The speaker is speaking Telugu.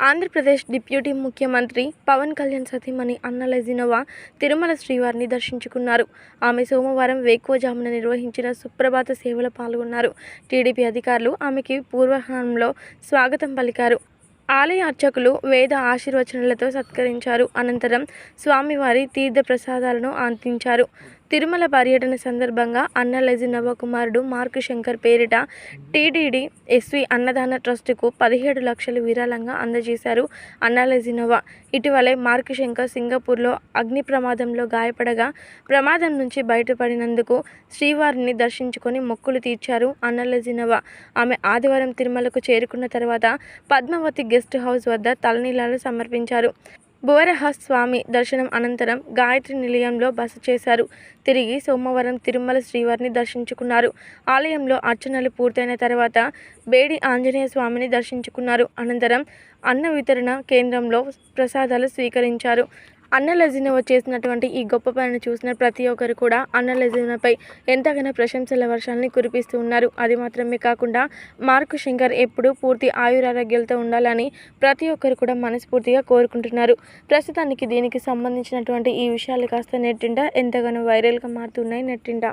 ఆంధ్రప్రదేశ్ డిప్యూటీ ముఖ్యమంత్రి పవన్ కళ్యాణ్ సతీమణి అన్న లెజినోవా తిరుమల శ్రీవారిని దర్శించుకున్నారు. ఆమె సోమవారం వేకువజామున నిర్వహించిన సుప్రభాత సేవలో పాల్గొన్నారు. టీడీపీ అధికారులు ఆమెకి పూర్వహారంలో స్వాగతం పలికారు. ఆలయ అర్చకులు వేద ఆశీర్వచనాలతో సత్కరించారు. అనంతరం స్వామివారి తీర్థ ప్రసాదాలను అందించారు. తిరుమల పర్యటన సందర్భంగా అన్నలజీ నవకుమారుడు కుమారుడు మార్కు శంకర్ పేరిట టీడీడీ ఎస్వి అన్నదాన ట్రస్టుకు పదిహేడు లక్షలు విరాళంగా అందజేశారు అన్నలజీ నవ. ఇటీవలే మార్కు శంకర్ సింగపూర్లో అగ్ని ప్రమాదంలో గాయపడగా ప్రమాదం నుంచి బయటపడినందుకు శ్రీవారిని దర్శించుకొని మొక్కులు తీర్చారు అన్నలజీ నవ. ఆమె ఆదివారం తిరుమలకు చేరుకున్న తర్వాత పద్మావతి గెస్ట్ హౌస్ వద్ద తలనీలాలు సమర్పించారు. భువరహ స్వామి దర్శనం అనంతరం గాయత్రి నిలయంలో బస చేశారు. తిరిగి సోమవారం తిరుమల శ్రీవారిని దర్శించుకున్నారు. ఆలయంలో అర్చనలు పూర్తయిన తర్వాత బేడి ఆంజనేయ స్వామిని దర్శించుకున్నారు. అనంతరం అన్న వితరణ కేంద్రంలో ప్రసాదాలు స్వీకరించారు. అన్న లెజినవ చేసినటువంటి ఈ గొప్ప పనిని చూసిన ప్రతి ఒక్కరు కూడా అన్న లెజినపై ఎంతగానో ప్రశంసల వర్షాలని కురిపిస్తూ ఉన్నారు. అది మాత్రమే కాకుండా మార్కు శంకర్ ఎప్పుడూ పూర్తి ఆయురారోగ్యాలతో ఉండాలని ప్రతి ఒక్కరు కూడా మనస్ఫూర్తిగా కోరుకుంటున్నారు. ప్రస్తుతానికి దీనికి సంబంధించినటువంటి ఈ విషయాలు కాస్త నెట్టింట ఎంతగానో వైరల్గా మారుతున్నాయి నెట్టింట